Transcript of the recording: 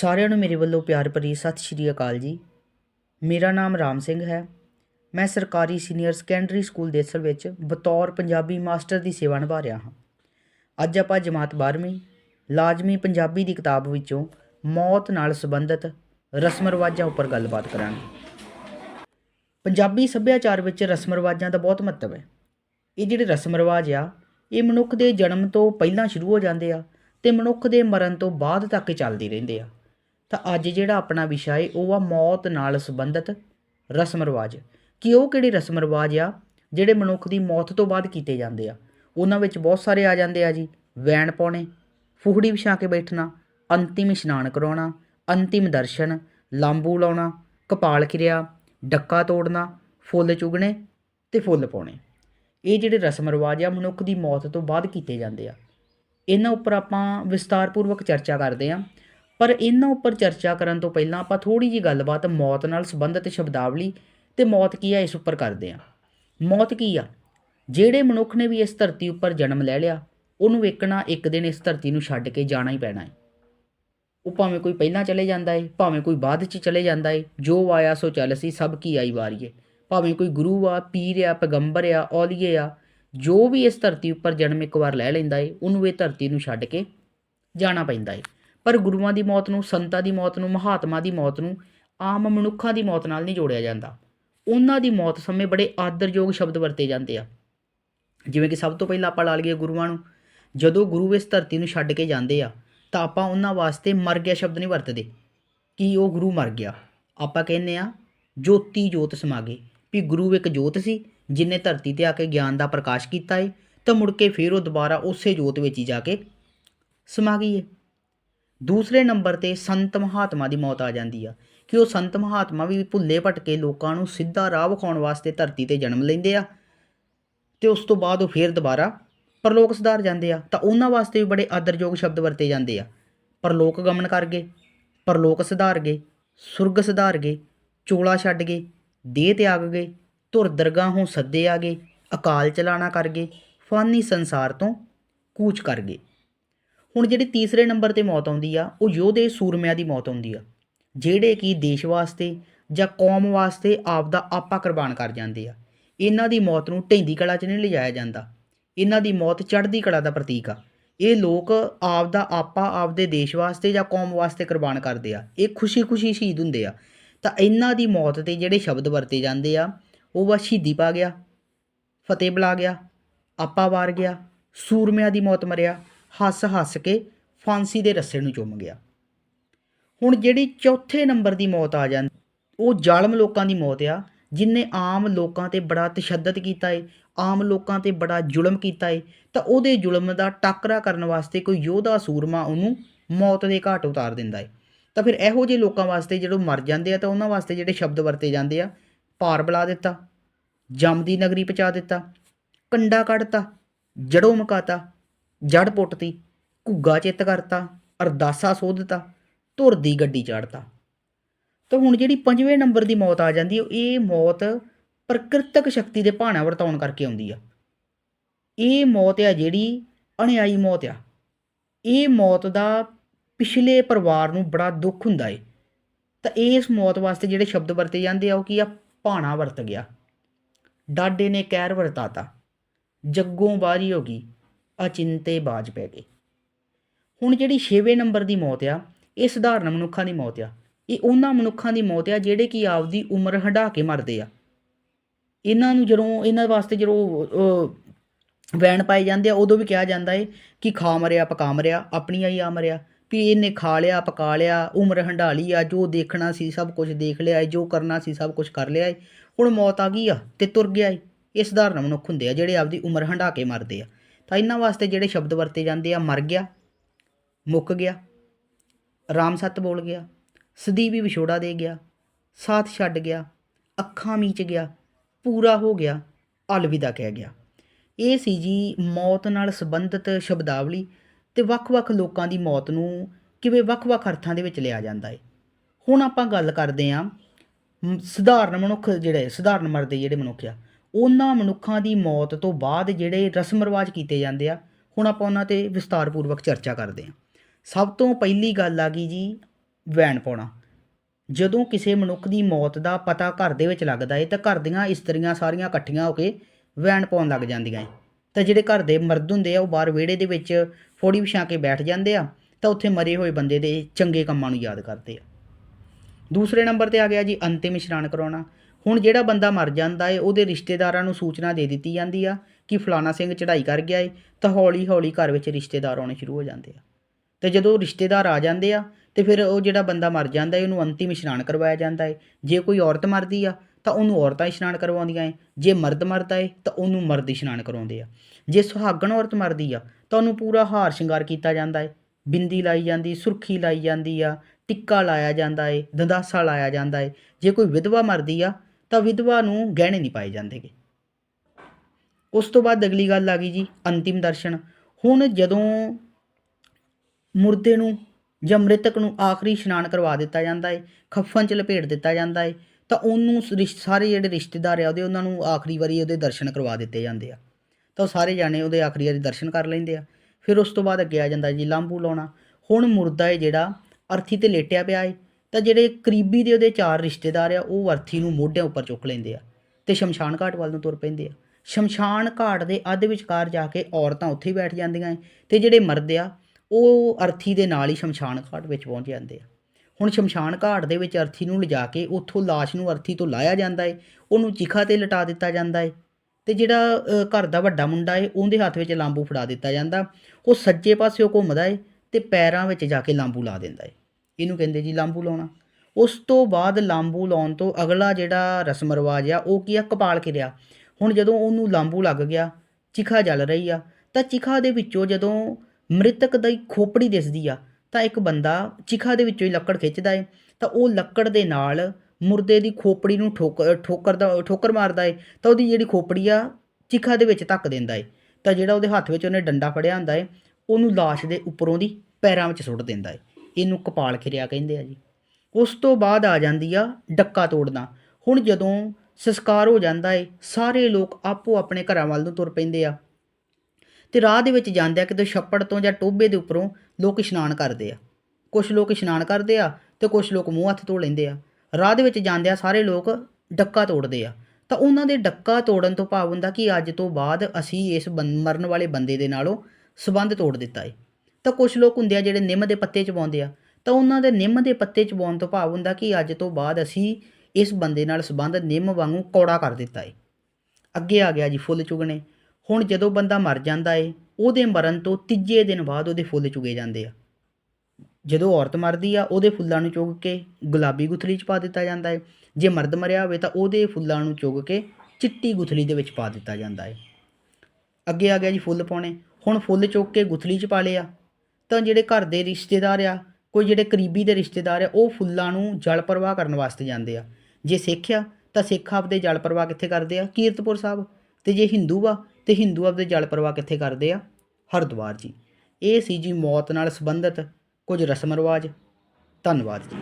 ਸਾਰਿਆਂ ਨੂੰ ਮੇਰੇ ਵੱਲੋਂ ਪਿਆਰ ਭਰੀ ਸਤਿ ਸ਼੍ਰੀ ਅਕਾਲ ਜੀ। ਮੇਰਾ ਨਾਮ ਰਾਮ ਸਿੰਘ ਹੈ। ਮੈਂ ਸਰਕਾਰੀ ਸੀਨੀਅਰ ਸੈਕੰਡਰੀ ਸਕੂਲ ਦੇਸਲ ਵਿੱਚ ਬਤੌਰ ਪੰਜਾਬੀ ਮਾਸਟਰ ਦੀ ਸੇਵਾ ਨਿਭਾ ਰਿਹਾ ਹਾਂ। ਅੱਜ ਆਪਾਂ ਜਮਾਤ 12ਵੀਂ ਲਾਜ਼ਮੀ ਪੰਜਾਬੀ ਦੀ ਕਿਤਾਬ ਵਿੱਚੋਂ ਮੌਤ ਨਾਲ ਸੰਬੰਧਿਤ ਰਸਮ ਰਿਵਾਜਾਂ ਉੱਪਰ ਗੱਲਬਾਤ ਕਰਾਂਗੇ। ਪੰਜਾਬੀ ਸੱਭਿਆਚਾਰ ਵਿੱਚ ਰਸਮ ਰਿਵਾਜਾਂ ਦਾ ਬਹੁਤ ਮਹੱਤਵ ਹੈ। ਇਹ ਜਿਹੜੇ ਰਸਮ ਰਿਵਾਜ ਆ, ਇਹ ਮਨੁੱਖ ਦੇ ਜਨਮ ਤੋਂ ਪਹਿਲਾਂ ਸ਼ੁਰੂ ਹੋ ਜਾਂਦੇ ਆ ਤੇ ਮਨੁੱਖ ਦੇ ਮਰਨ ਤੋਂ ਬਾਅਦ ਤੱਕ ਚੱਲਦੇ ਰਹਿੰਦੇ ਆ। ਤਾਂ ਅੱਜ ਜਿਹੜਾ ਆਪਣਾ ਵਿਸ਼ਾ ਏ, ਉਹ ਆ ਮੌਤ ਨਾਲ ਸੰਬੰਧਿਤ ਰਸਮ ਰਿਵਾਜ ਕਿ ਉਹ ਕਿਹੜੇ ਰਸਮ ਰਿਵਾਜ ਆ? ਜਿਹੜੇ ਮਨੁੱਖ ਦੀ ਮੌਤ ਤੋਂ ਬਾਅਦ ਕੀਤੇ ਜਾਂਦੇ ਆ। ਉਹਨਾਂ ਵਿੱਚ ਬਹੁਤ ਸਾਰੇ ਆ ਜਾਂਦੇ ਆ ਜੀ। ਵੈਣ ਪਾਉਣੇ ਫੁਹੜੀ ਵਿਛਾ ਕੇ ਬੈਠਣਾ, ਅੰਤਿਮ ਇਸ਼ਨਾਨ ਕਰਾਉਣਾ, ਅੰਤਿਮ ਦਰਸ਼ਨ, ਲਾਂਬੂ ਲਾਉਣਾ, ਕਪਾਲ ਕਿਰਿਆ, ਡੱਕਾ ਤੋੜਨਾ, ਫੁੱਲ ਚੁਗਣੇ ਤੇ ਫੁੱਲ ਪਾਉਣੇ। ਇਹ ਜਿਹੜੇ ਰਸਮ ਰਿਵਾਜ ਆ, ਮਨੁੱਖ ਦੀ ਮੌਤ ਤੋਂ ਬਾਅਦ ਕੀਤੇ ਜਾਂਦੇ ਆ। ਇਹਨਾਂ ਉੱਪਰ ਆਪਾਂ ਵਿਸਤਾਰਪੂਰਵਕ ਚਰਚਾ ਕਰਦੇ ਹਾਂ ਪਰ ਇਹਨਾਂ ਉੱਪਰ ਚਰਚਾ ਕਰਨ ਤੋਂ ਪਹਿਲਾਂ ਆਪਾਂ ਥੋੜੀ ਜੀ ਗੱਲਬਾਤ ਮੌਤ ਨਾਲ ਸੰਬੰਧਿਤ ਸ਼ਬਦਾਵਲੀ ਤੇ ਮੌਤ ਕੀ ਆ, ਇਸ ਉੱਪਰ ਕਰਦੇ ਹਾਂ। ਮੌਤ ਕੀ ਆ? ਜਿਹੜੇ ਮਨੁੱਖ ਨੇ ਵੀ ਇਸ ਧਰਤੀ ਉੱਪਰ ਜਨਮ ਲੈ ਲਿਆ, ਉਹਨੂੰ ਇੱਕ ਨਾ ਇੱਕ ਦਿਨ ਇਸ ਧਰਤੀ ਨੂੰ ਛੱਡ ਕੇ ਜਾਣਾ ਹੀ ਪੈਣਾ ਹੈ ਉਹ ਭਾਵੇਂ ਕੋਈ ਪਹਿਲਾਂ ਚਲੇ ਜਾਂਦਾ ਏ, ਭਾਵੇਂ ਕੋਈ ਬਾਅਦ 'ਚ ਚਲੇ ਜਾਂਦਾ ਏ, ਜੋ ਆਇਆ ਸੋ ਚੱਲ ਸੀ ਸਭ ਕੀ ਆਈ ਵਾਰੀਏ। ਭਾਵੇਂ ਕੋਈ ਗੁਰੂ ਆ, ਪੀਰ ਆ, ਪੈਗੰਬਰ ਆ, ਔਲੀਏ ਆ, ਜੋ ਵੀ ਇਸ ਧਰਤੀ ਉੱਪਰ ਜਨਮ ਇੱਕ ਵਾਰ ਲੈ ਲੈਂਦਾ ਏ, ਉਹਨੂੰ ਇਹ ਧਰਤੀ ਨੂੰ ਛੱਡ ਕੇ ਜਾਣਾ ਪੈਂਦਾ ਏ। ਪਰ ਗੁਰੂਆਂ ਦੀ ਮੌਤ ਨੂੰ, ਸੰਤਾਂ ਦੀ ਮੌਤ ਨੂੰ, ਮਹਾਤਮਾ ਦੀ ਮੌਤ ਨੂੰ ਆਮ ਮਨੁੱਖਾਂ ਦੀ ਮੌਤ ਨਾਲ ਨਹੀਂ ਜੋੜਿਆ ਜਾਂਦਾ। ਉਹਨਾਂ ਦੀ ਮੌਤ ਸਮੇਂ ਬੜੇ ਆਦਰਯੋਗ ਸ਼ਬਦ ਵਰਤੇ ਜਾਂਦੇ ਆ। ਜਿਵੇਂ ਕਿ ਸਭ ਤੋਂ ਪਹਿਲਾਂ ਆਪਾਂ ਲਾ ਲਈਏ ਗੁਰੂਆਂ ਨੂੰ, ਜਦੋਂ ਗੁਰੂ ਇਸ ਧਰਤੀ ਨੂੰ ਛੱਡ ਕੇ ਜਾਂਦੇ ਆ, ਤਾਂ ਆਪਾਂ ਉਹਨਾਂ ਵਾਸਤੇ ਮਰ ਗਿਆ ਸ਼ਬਦ ਨਹੀਂ ਵਰਤਦੇ। ਕਿ ਉਹ ਗੁਰੂ ਮਰ ਗਿਆ। ਆਪਾਂ ਕਹਿੰਦੇ ਆ ਜੋਤੀ ਜੋਤ ਸਮਾਗੇ। ਵੀ ਗੁਰੂ ਇੱਕ ਜੋਤ ਸੀ, ਜਿਨੇ ਧਰਤੀ ਤੇ ਆ ਕੇ ਗਿਆਨ ਦਾ ਪ੍ਰਕਾਸ਼ ਕੀਤਾ ਏ, ਤਾਂ ਮੁੜ ਕੇ ਫਿਰ ਉਹ ਦੁਬਾਰਾ ਉਸੇ ਜੋਤ ਵਿੱਚ ਹੀ ਜਾ ਕੇ ਸਮਾ ਗਈ ਏ। ਦੂਸਰੇ ਨੰਬਰ ਤੇ ਸੰਤ ਮਹਾਤਮਾ ਦੀ ਮੌਤ ਆ ਜਾਂਦੀ ਆ। ਕਿ ਉਹ ਸੰਤ ਮਹਾਤਮਾ ਵੀ ਭੁੱਲੇ ਭਟਕੇ ਲੋਕਾਂ ਨੂੰ ਸਿੱਧਾ ਰਾਹ ਵਿਖਾਉਣ ਵਾਸਤੇ ਧਰਤੀ ਤੇ ਜਨਮ ਲੈਂਦੇ ਆ ਤੇ ਉਸ ਤੋਂ ਬਾਅਦ ਉਹ ਫੇਰ ਦੁਬਾਰਾ ਪਰਲੋਕ ਸੁਧਾਰ ਜਾਂਦੇ ਆ। ਤਾਂ ਉਹਨਾਂ ਵਾਸਤੇ ਵੀ ਬੜੇ ਆਦਰਯੋਗ ਸ਼ਬਦ ਵਰਤੇ ਜਾਂਦੇ ਆ। ਪਰਲੋਕ ਗਮਨ ਕਰ ਗਏ, ਪਰਲੋਕ ਸੁਧਾਰ ਗਏ, ਸੁਰਗ ਸੁਧਾਰ ਗਏ, ਚੋਲਾ ਛੱਡ ਗਏ, ਦੇਹ ਤਿਆਗ ਗਏ, ਧੁਰ ਦਰਗਾਹੋਂ ਸੱਦੇ ਆ ਗਏ, ਅਕਾਲ ਚਲਾਣਾ ਕਰ ਗਏ, ਫਾਨੀ ਸੰਸਾਰ ਤੋਂ ਕੂਚ ਕਰ ਗਏ। ਹੁਣ ਜਿਹੜੀ ਤੀਸਰੇ ਨੰਬਰ ਤੇ ਮੌਤ ਆਉਂਦੀ ਆ, ਉਹ ਯੋਧੇ ਸੂਰਮਿਆਂ ਦੀ ਮੌਤ ਆਉਂਦੀ ਆ, ਜਿਹੜੇ ਕਿ ਦੇਸ਼ ਵਾਸਤੇ ਜਾਂ ਕੌਮ ਵਾਸਤੇ ਆਪ ਦਾ ਆਪਾ ਕੁਰਬਾਨ ਕਰ ਜਾਂਦੇ ਆ। ਇਹਨਾਂ ਦੀ ਮੌਤ ਨੂੰ ਢੈਂਦੀ ਕਲਾ 'ਚ ਨਹੀਂ ਲਿਜਾਇਆ ਜਾਂਦਾ। ਇਹਨਾਂ ਦੀ ਮੌਤ ਚੜ੍ਹਦੀ ਕਲਾ ਦਾ ਪ੍ਰਤੀਕ ਆ। ਇਹ ਲੋਕ ਆਪ ਦਾ ਆਪਾ ਆਪਦੇ ਦੇਸ਼ ਵਾਸਤੇ ਜਾਂ ਕੌਮ ਵਾਸਤੇ ਕੁਰਬਾਨ ਕਰਦੇ ਆ। ਇਹ ਖੁਸ਼ੀ-ਖੁਸ਼ੀ ਸ਼ਹੀਦ ਹੁੰਦੇ ਆ। ਤਾਂ ਇਹਨਾਂ ਦੀ ਮੌਤ ਤੇ ਜਿਹੜੇ ਸ਼ਬਦ ਵਰਤੇ ਜਾਂਦੇ ਆ, ਉਹ ਵਾ ਸ਼ਹੀਦੀ ਪਾ ਗਿਆ, ਫਤਿਹ ਬੁਲਾ ਗਿਆ, ਆਪਾ ਵਾਰ ਗਿਆ, ਸੂਰਮਿਆਂ ਦੀ ਮੌਤ ਮਰਿਆ। ਹੱਸ ਹੱਸ ਕੇ ਫਾਂਸੀ ਦੇ ਰੱਸੇ ਨੂੰ ਚੁੰਮ ਗਿਆ। ਹੁਣ ਜਿਹੜੀ ਚੌਥੇ ਨੰਬਰ ਦੀ ਮੌਤ ਆ ਜਾਂਦੀ, ਉਹ ਜ਼ਾਲਮ ਲੋਕਾਂ ਦੀ ਮੌਤ ਆ ਜਿਨਨੇ ਆਮ ਲੋਕਾਂ ਤੇ ਬੜਾ ਤਸ਼ੱਦਦ ਕੀਤਾ ਏ, ਆਮ ਲੋਕਾਂ ਤੇ ਬੜਾ ਜ਼ੁਲਮ ਕੀਤਾ ਏ, ਤਾਂ ਉਹਦੇ ਜ਼ੁਲਮ ਦਾ ਟਾਕਰਾ ਕਰਨ ਵਾਸਤੇ ਕੋਈ ਯੋਧਾ ਸੂਰਮਾ ਉਹਨੂੰ ਮੌਤ ਦੇ ਘਾਟ ਉਤਾਰ ਦਿੰਦਾ ਏ। ਤਾਂ ਫਿਰ ਇਹੋ ਜਿਹੇ ਲੋਕਾਂ ਵਾਸਤੇ ਜਦੋਂ ਮਰ ਜਾਂਦੇ ਆ, ਤਾਂ ਉਹਨਾਂ ਵਾਸਤੇ ਜਿਹੜੇ ਸ਼ਬਦ ਵਰਤੇ ਜਾਂਦੇ ਆ ਪਾਰ ਬੁਲਾ ਦਿੱਤਾ, ਜਮ ਦੀ ਨਗਰੀ ਪਹੁੰਚਾ ਦਿੱਤਾ, ਕੰਡਾ ਕੱਢਤਾ ਜੜੋਂ ਮਕਾਤਾ ਜੜ ਪੁੱਟਤੀ, ਘੁੱਗਾ ਚਿੱਤ ਕਰਤਾ, ਅਰਦਾਸਾ ਸੋਧਤਾ ਧੁਰ ਦੀ ਗੱਡੀ ਚਾੜਤਾ। ਤਾਂ ਹੁਣ ਜਿਹੜੀ ਪੰਜਵੇਂ ਨੰਬਰ ਦੀ ਮੌਤ ਆ ਜਾਂਦੀ ਹੈ, ਇਹ ਮੌਤ ਪ੍ਰਕਿਰਤਕ ਸ਼ਕਤੀ ਦੇ ਭਾਣਾ ਵਰਤਾਉਣ ਕਰਕੇ ਆਉਂਦੀ ਆ। ਇਹ ਮੌਤ ਆ ਜਿਹੜੀ ਅਣਿਆਈ ਮੌਤ ਆ। ਇਹ ਮੌਤ ਦਾ ਪਿਛਲੇ ਪਰਿਵਾਰ ਨੂੰ ਬੜਾ ਦੁੱਖ ਹੁੰਦਾ ਏ। ਤਾਂ ਇਸ ਮੌਤ ਵਾਸਤੇ ਜਿਹੜੇ ਸ਼ਬਦ ਵਰਤੇ ਜਾਂਦੇ ਆ, ਉਹ ਕੀ ਆ? ਭਾਣਾ ਵਰਤ ਗਿਆ। ਡਾਡੇ ਨੇ ਕਹਿਰ ਵਰਤਾਤਾ। ਜੱਗੋਂ ਬਾਰੀ ਹੋ ਗਈ। ਅਚਿੰਤੇ ਬਾਜ ਪੈ ਗਏ। ਹੁਣ ਜਿਹੜੀ 6ਵੇਂ ਨੰਬਰ ਦੀ ਮੌਤ ਆ, ਇਹ ਸਧਾਰਨ ਮਨੁੱਖਾਂ ਦੀ ਮੌਤ ਆ। ਇਹ ਉਹਨਾਂ ਮਨੁੱਖਾਂ ਦੀ ਮੌਤ ਆ ਜਿਹੜੇ ਕਿ ਆਪਦੀ ਉਮਰ ਹੰਢਾ ਕੇ ਮਰਦੇ ਆ। ਇਹਨਾਂ ਨੂੰ ਜਦੋਂ, ਇਹਨਾਂ ਵਾਸਤੇ ਜਦੋਂ ਵੈਣ ਪਾਏ ਜਾਂਦੇ ਆ, ਉਦੋਂ ਵੀ ਕਿਹਾ ਜਾਂਦਾ ਏ ਕਿ ਖਾ ਮਰਿਆ, ਪਕਾ ਮਰਿਆ, ਆਪਣੀ ਆਈ ਆ ਮਰਿਆ। ਵੀ ਇਹਨੇ ਖਾ ਲਿਆ, ਪਕਾ ਲਿਆ, ਉਮਰ ਹੰਢਾ ਲਈ ਆ, ਜੋ ਦੇਖਣਾ ਸੀ ਸਭ ਕੁਝ ਦੇਖ ਲਿਆ ਏ, ਜੋ ਕਰਨਾ ਸੀ ਸਭ ਕੁਝ ਕਰ ਲਿਆ ਏ। ਹੁਣ ਮੌਤ ਆ ਗਈ ਆ ਤੇ ਤੁਰ ਗਿਆ ਏ। ਇਹ ਸਧਾਰਨ ਮਨੁੱਖ ਹੁੰਦੇ ਆ ਜਿਹੜੇ ਆਪਦੀ ਉਮਰ ਹੰਢਾ ਕੇ ਮਰਦੇ ਆ। ਤਾਂ ਇਹਨਾਂ ਵਾਸਤੇ ਜਿਹੜੇ ਸ਼ਬਦ ਵਰਤੇ ਜਾਂਦੇ ਆ, ਮਰ ਗਿਆ, ਮੁੱਕ ਗਿਆ, ਰਾਮ ਸੱਤ ਬੋਲ ਗਿਆ ਸਦੀਵੀ ਵਿਛੋੜਾ ਦੇ ਗਿਆ, ਸਾਥ ਛੱਡ ਗਿਆ, ਅੱਖਾਂ ਮੀਚ ਗਿਆ, ਪੂਰਾ ਹੋ ਗਿਆ, ਅਲਵਿਦਾ ਕਹਿ ਗਿਆ। ਇਹ ਸੀ ਜੀ ਮੌਤ ਨਾਲ ਸੰਬੰਧਿਤ ਸ਼ਬਦਾਵਲੀ ਤੇ ਵੱਖ-ਵੱਖ ਲੋਕਾਂ ਦੀ ਮੌਤ ਨੂੰ ਕਿਵੇਂ ਵੱਖ-ਵੱਖ ਅਰਥਾਂ ਦੇ ਵਿੱਚ ਲਿਆ ਜਾਂਦਾ ਹੈ ਹੁਣ ਆਪਾਂ ਗੱਲ ਕਰਦੇ ਆਂ, ਮ- ਸਧਾਰਨ ਮਨੁੱਖ ਜਿਹੜੇ, ਸਧਾਰਨ ਮਰਦੇ ਜਿਹੜੇ ਮਨੁੱਖ ਆ ਉਹਨਾਂ ਮਨੁੱਖਾਂ ਦੀ ਮੌਤ ਤੋਂ ਬਾਅਦ ਜਿਹੜੇ ਰਸਮ ਰਿਵਾਜ ਕੀਤੇ ਜਾਂਦੇ ਆ, ਹੁਣ ਆਪਾਂ ਉਹਨਾਂ ਤੇ ਵਿਸਤਾਰਪੂਰਵਕ ਚਰਚਾ ਕਰਦੇ ਹਾਂ। ਸਭ ਤੋਂ ਪਹਿਲੀ ਗੱਲ ਆ ਗਈ ਜੀ, ਵੈਣ ਪਾਉਣਾ। ਜਦੋਂ ਕਿਸੇ ਮਨੁੱਖ ਦੀ ਮੌਤ ਦਾ ਪਤਾ ਘਰ ਦੇ ਵਿੱਚ ਲੱਗਦਾ ਏ, ਤਾਂ ਘਰ ਦੀਆਂ ਇਸਤਰੀਆਂ ਸਾਰੀਆਂ ਇਕੱਠੀਆਂ ਹੋ ਕੇ ਵੈਣ ਪਾਉਣ ਲੱਗ ਜਾਂਦੀਆਂ ਏ। ਤਾਂ ਜਿਹੜੇ ਘਰ ਦੇ ਮਰਦ ਹੁੰਦੇ ਆ, ਉਹ ਬਾਹਰ ਵਿਹੜੇ ਦੇ ਵਿੱਚ ਫੋੜੀ ਵਿਛਾ ਕੇ ਬੈਠ ਜਾਂਦੇ ਆ, ਤਾਂ ਉੱਥੇ ਮਰੇ ਹੋਏ ਬੰਦੇ ਦੇ ਚੰਗੇ ਕੰਮਾਂ ਨੂੰ ਯਾਦ ਕਰਦੇ ਆ। ਦੂਸਰੇ ਨੰਬਰ ਤੇ ਆ ਗਿਆ ਜੀ, ਅੰਤਿਮ ਇਸ਼ਨਾਨ ਕਰਾਉਣਾ। ਹੁਣ ਜਿਹੜਾ ਬੰਦਾ ਮਰ ਜਾਂਦਾ ਏ, ਉਹਦੇ ਰਿਸ਼ਤੇਦਾਰਾਂ ਨੂੰ ਸੂਚਨਾ ਦੇ ਦਿੱਤੀ ਜਾਂਦੀ ਆ ਕਿ ਫਲਾਣਾ ਸਿੰਘ ਚੜ੍ਹਾਈ ਕਰ ਗਿਆ ਏ, ਤਾਂ ਹੌਲੀ ਹੌਲੀ ਘਰ ਵਿੱਚ ਰਿਸ਼ਤੇਦਾਰ ਆਉਣੇ ਸ਼ੁਰੂ ਹੋ ਜਾਂਦੇ ਆ। ਤੇ ਜਦੋਂ ਰਿਸ਼ਤੇਦਾਰ ਆ ਜਾਂਦੇ ਆ, ਤੇ ਫਿਰ ਉਹ ਜਿਹੜਾ ਬੰਦਾ ਮਰ ਜਾਂਦਾ ਏ, ਉਹਨੂੰ ਅੰਤਿਮ ਇਸ਼ਨਾਨ ਕਰਵਾਇਆ ਜਾਂਦਾ ਏ। ਜੇ ਕੋਈ ਔਰਤ ਮਰਦੀ ਆ, ਤਾਂ ਉਹਨੂੰ ਔਰਤਾਂ ਇਸ਼ਨਾਨ ਕਰਵਾਉਂਦੀਆਂ ਏ। ਜੇ ਮਰਦ ਮਰਦਾ ਏ, ਤਾਂ ਉਹਨੂੰ ਮਰਦ ਇਸ਼ਨਾਨ ਕਰਵਾਉਂਦੇ ਆ। ਜੇ ਸੁਹਾਗਣ ਔਰਤ ਮਰਦੀ ਆ, ਤਾਂ ਉਹਨੂੰ ਪੂਰਾ ਹਾਰ ਸ਼ਿੰਗਾਰ ਕੀਤਾ ਜਾਂਦਾ ਏ। ਬਿੰਦੀ ਲਾਈ ਜਾਂਦੀ, ਸੁਰਖੀ ਲਾਈ ਜਾਂਦੀ ਆ, ਟਿੱਕਾ ਲਾਇਆ ਜਾਂਦਾ ਏ, ਦੰਦਾਸਾ ਲਾਇਆ ਜਾਂਦਾ ਏ। ਜੇ ਕੋਈ ਵਿਧਵਾ ਮਰਦੀ ਆ ਤਾਂ ਵਿਧਵਾ ਨੂੰ ਗਹਿਣੇ ਨਹੀਂ ਪਾਏ ਜਾਂਦੇਗੇ। ਉਸ ਤੋਂ ਬਾਅਦ ਅਗਲੀ ਗੱਲ ਆ ਗਈ ਜੀ, ਅੰਤਿਮ ਦਰਸ਼ਨ। ਹੁਣ ਜਦੋਂ ਮੁਰਦੇ ਨੂੰ ਜਾਂ ਮ੍ਰਿਤਕ ਨੂੰ ਆਖਰੀ ਇਸ਼ਨਾਨ ਕਰਵਾ ਦਿੱਤਾ ਜਾਂਦਾ ਏ ਖੱਫਨ 'ਚ ਲਪੇਟ ਦਿੱਤਾ ਜਾਂਦਾ ਹੈ ਤਾਂ ਉਹਨੂੰ ਰਿਸ਼- ਸਾਰੇ ਜਿਹੜੇ ਰਿਸ਼ਤੇਦਾਰ ਆ, ਉਹਦੇ ਉਹਨਾਂ ਨੂੰ ਆਖਰੀ ਵਾਰੀ ਉਹਦੇ ਦਰਸ਼ਨ ਕਰਵਾ ਦਿੱਤੇ ਜਾਂਦੇ ਆ। ਤਾਂ ਉਹ ਸਾਰੇ ਜਾਣੇ ਉਹਦੇ ਆਖਰੀ ਵਾਰੀ ਦਰਸ਼ਨ ਕਰ ਲੈਂਦੇ ਆ। ਫਿਰ ਉਸ ਤੋਂ ਬਾਅਦ ਅੱਗੇ ਆ ਜਾਂਦਾ ਜੀ ਲਾਂਬੂ ਲਾਉਣਾ। ਹੁਣ ਮੁਰਦਾ ਏ ਜਿਹੜਾ ਅਰਥੀ ਤੇ ਲੇਟਿਆ ਪਿਆ ਏ। ਤਾਂ ਜਿਹੜੇ ਕਰੀਬੀ ਦੇ ਉਹਦੇ ਚਾਰ ਰਿਸ਼ਤੇਦਾਰ ਆ, ਉਹ ਅਰਥੀ ਨੂੰ ਮੋਢਿਆਂ ਉੱਪਰ ਚੁੱਕ ਲੈਂਦੇ ਆ ਤੇ ਸ਼ਮਸ਼ਾਨ ਘਾਟ ਵੱਲ ਨੂੰ ਤੁਰ ਪੈਂਦੇ ਆ। ਸ਼ਮਸ਼ਾਨ ਘਾਟ ਦੇ ਅੱਧ ਵਿਚਕਾਰ ਜਾ ਕੇ ਔਰਤਾਂ ਉੱਥੇ ਬੈਠ ਜਾਂਦੀਆਂ ਏ ਤੇ ਜਿਹੜੇ ਮਰਦ ਆ, ਉਹ ਅਰਥੀ ਦੇ ਨਾਲ ਹੀ ਸ਼ਮਸ਼ਾਨ ਘਾਟ ਵਿੱਚ ਪਹੁੰਚ ਜਾਂਦੇ ਆ। ਹੁਣ ਸ਼ਮਸ਼ਾਨ ਘਾਟ ਦੇ ਵਿੱਚ ਅਰਥੀ ਨੂੰ ਲਿਜਾ ਕੇ ਉੱਥੋਂ ਲਾਸ਼ ਨੂੰ ਅਰਥੀ ਤੋਂ ਲਾਇਆ ਜਾਂਦਾ ਏ, ਉਹਨੂੰ ਚਿਖਾ ਤੇ ਲਟਾ ਦਿੱਤਾ ਜਾਂਦਾ ਏ ਤੇ ਜਿਹੜਾ ਘਰ ਦਾ ਵੱਡਾ ਮੁੰਡਾ ਏ, ਉਹਦੇ ਹੱਥ ਵਿੱਚ ਲਾਂਬੂ ਫੜਾ ਦਿੱਤਾ ਜਾਂਦਾ। ਉਹ ਸੱਜੇ ਪਾਸਿਓਂ ਘੁੰਮਦਾ ਏ ਤੇ ਪੈਰਾਂ ਵਿੱਚ ਜਾ ਕੇ ਲਾਂਬੂ ਲਾ ਦਿੰਦਾ ਏ। ਇਹਨੂੰ ਕਹਿੰਦੇ ਜੀ ਲਾਂਬੂ ਲਾਉਣਾ। ਉਸ ਤੋਂ ਬਾਅਦ ਲਾਂਬੂ ਲਾਉਣ ਤੋਂ ਅਗਲਾ ਜਿਹੜਾ ਰਸਮ ਰਿਵਾਜ ਆ, ਉਹ ਕੀ ਆ? ਕਪਾਲ ਕਿਰਿਆ ਹੁਣ ਜਦੋਂ ਉਹਨੂੰ ਲਾਂਬੂ ਲੱਗ ਗਿਆ, ਚਿਖਾ ਜਲ ਰਹੀ ਆ, ਤਾਂ ਚਿਖਾ ਦੇ ਵਿੱਚੋਂ ਜਦੋਂ ਮ੍ਰਿਤਕ ਦੀ ਖੋਪੜੀ ਦਿਸਦੀ ਆ, ਤਾਂ ਇੱਕ ਬੰਦਾ ਚਿਖਾ ਦੇ ਵਿੱਚੋਂ ਹੀ ਲੱਕੜ ਖਿੱਚਦਾ ਏ। ਤਾਂ ਉਹ ਲੱਕੜ ਦੇ ਨਾਲ ਮੁਰਦੇ ਦੀ ਖੋਪੜੀ ਨੂੰ ਠੋਕ, ਠੋਕਰ ਦਾ, ਠੋਕਰ ਮਾਰਦਾ ਏ, ਤਾਂ ਉਹਦੀ ਜਿਹੜੀ ਖੋਪੜੀ ਆ, ਚਿਖਾ ਦੇ ਵਿੱਚ ਧੱਕ ਦਿੰਦਾ ਏ। ਤਾਂ ਜਿਹੜਾ ਉਹਦੇ ਹੱਥ ਵਿੱਚ ਉਹਨੇ ਡੰਡਾ ਫੜਿਆ ਹੁੰਦਾ ਏ, ਉਹਨੂੰ ਲਾਸ਼ ਦੇ ਉੱਪਰੋਂ ਦੀ ਪੈਰਾਂ ਵਿੱਚ ਸੁੱਟ ਦਿੰਦਾ ਏ। ਇਹਨੂੰ ਕਪਾਲ ਕਿਰਿਆ ਕਹਿੰਦੇ ਆ ਜੀ। ਉਸ ਤੋਂ ਬਾਅਦ ਆ ਜਾਂਦੀ ਆ ਡੱਕਾ ਤੋੜਨਾ। ਹੁਣ ਜਦੋਂ ਸੰਸਕਾਰ ਹੋ ਜਾਂਦਾ ਏ, ਸਾਰੇ ਲੋਕ ਆਪੋ ਆਪਣੇ ਘਰਾਂ ਵੱਲ ਨੂੰ ਤੁਰ ਪੈਂਦੇ ਆ। ਤੇ ਰਾਹ ਦੇ ਵਿੱਚ ਜਾਂਦੇ ਆ ਕਿਤੇ ਛੱਪੜ ਤੋਂ ਜਾਂ ਟੋਬੇ ਦੇ ਉੱਪਰੋਂ ਲੋਕ ਇਸ਼ਨਾਨ ਕਰਦੇ ਆ। ਕੁਝ ਲੋਕ ਇਸ਼ਨਾਨ ਕਰਦੇ ਆ ਤੇ ਕੁਝ ਲੋਕ ਮੂੰਹ ਹੱਥ ਧੋ ਲੈਂਦੇ ਆ। ਰਾਹ ਦੇ ਵਿੱਚ ਜਾਂਦੇ ਆ ਸਾਰੇ ਲੋਕ ਡੱਕਾ ਤੋੜਦੇ ਆ। ਤਾਂ ਉਹਨਾਂ ਦੇ ਡੱਕਾ ਤੋੜਨ ਤੋਂ ਭਾਵ ਹੁੰਦਾ ਕਿ ਅੱਜ ਤੋਂ ਬਾਅਦ ਅਸੀਂ ਇਸ ਬੰ- ਮਰਨ ਵਾਲੇ ਬੰਦੇ ਦੇ ਨਾਲੋਂ ਸਬੰਧ ਤੋੜ ਦਿੱਤਾ ਏ। ਤਾਂ ਕੁਝ ਲੋਕ ਹੁੰਦੇ ਆ ਜਿਹੜੇ ਨਿੰਮ ਦੇ ਪੱਤੇ ਚਬਾਉਂਦੇ ਆ। ਤਾਂ ਉਹਨਾਂ ਦੇ ਨਿੰਮ ਦੇ ਪੱਤੇ ਚਬਾਉਣ ਤੋਂ ਭਾਵ ਹੁੰਦਾ ਕਿ ਅੱਜ ਤੋਂ ਬਾਅਦ ਅਸੀਂ ਇਸ ਬੰਦੇ ਨਾਲ ਸੰਬੰਧ ਨਿੰਮ ਵਾਂਗੂ ਕੌੜਾ ਕਰ ਦਿੱਤਾ ਏ। ਅੱਗੇ ਆ ਗਿਆ ਜੀ ਫੁੱਲ ਚੁਗਣੇ। ਹੁਣ ਜਦੋਂ ਬੰਦਾ ਮਰ ਜਾਂਦਾ ਏ, ਉਹਦੇ ਮਰਨ ਤੋਂ ਤੀਜੇ ਦਿਨ ਬਾਅਦ ਉਹਦੇ ਫੁੱਲ ਚੁਗੇ ਜਾਂਦੇ ਆ। ਜਦੋਂ ਔਰਤ ਮਰਦੀ ਆ, ਉਹਦੇ ਫੁੱਲਾਂ ਨੂੰ ਚੁਗ ਕੇ ਗੁਲਾਬੀ ਗੁਥਲੀ 'ਚ ਪਾ ਦਿੱਤਾ ਜਾਂਦਾ ਏ। ਜੇ ਮਰਦ ਮਰਿਆ ਹੋਵੇ ਤਾਂ ਉਹਦੇ ਫੁੱਲਾਂ ਨੂੰ ਚੁਗ ਕੇ ਚਿੱਟੀ ਗੁਥਲੀ ਦੇ ਵਿੱਚ ਪਾ ਦਿੱਤਾ ਜਾਂਦਾ ਏ। ਅੱਗੇ ਆ ਗਿਆ ਜੀ ਫੁੱਲ ਪਾਉਣੇ। ਹੁਣ ਫੁੱਲ ਚੁੱਕ ਕੇ ਗੁਥਲੀ 'ਚ ਪਾ ਲਿਆ। ਤਾਂ ਜਿਹੜੇ ਘਰ ਦੇ ਰਿਸ਼ਤੇਦਾਰ ਆ, ਕੋਈ ਜਿਹੜੇ ਕਰੀਬੀ ਦੇ ਰਿਸ਼ਤੇਦਾਰ ਆ, ਉਹ ਫੁੱਲਾਂ ਨੂੰ ਜਲ ਪ੍ਰਵਾਹ ਕਰਨ ਵਾਸਤੇ ਜਾਂਦੇ ਆ। ਜੇ ਸਿੱਖ ਆ, ਤਾਂ ਸਿੱਖ ਆਪਦੇ ਜਲ ਪ੍ਰਵਾਹ ਕਿੱਥੇ ਕਰਦੇ ਆ? ਕੀਰਤਪੁਰ ਸਾਹਿਬ। ਤੇ ਜੇ ਹਿੰਦੂ ਆ ਤੇ ਹਿੰਦੂ ਆਪਦੇ ਜਲ ਪ੍ਰਵਾਹ ਕਿੱਥੇ ਕਰਦੇ ਆ? ਹਰਿਦੁਆਰ ਜੀ। ਇਹ ਸੀ ਜੀ ਮੌਤ ਨਾਲ ਸੰਬੰਧਿਤ ਕੁਝ ਰਸਮ ਰਿਵਾਜ। ਧੰਨਵਾਦ ਜੀ।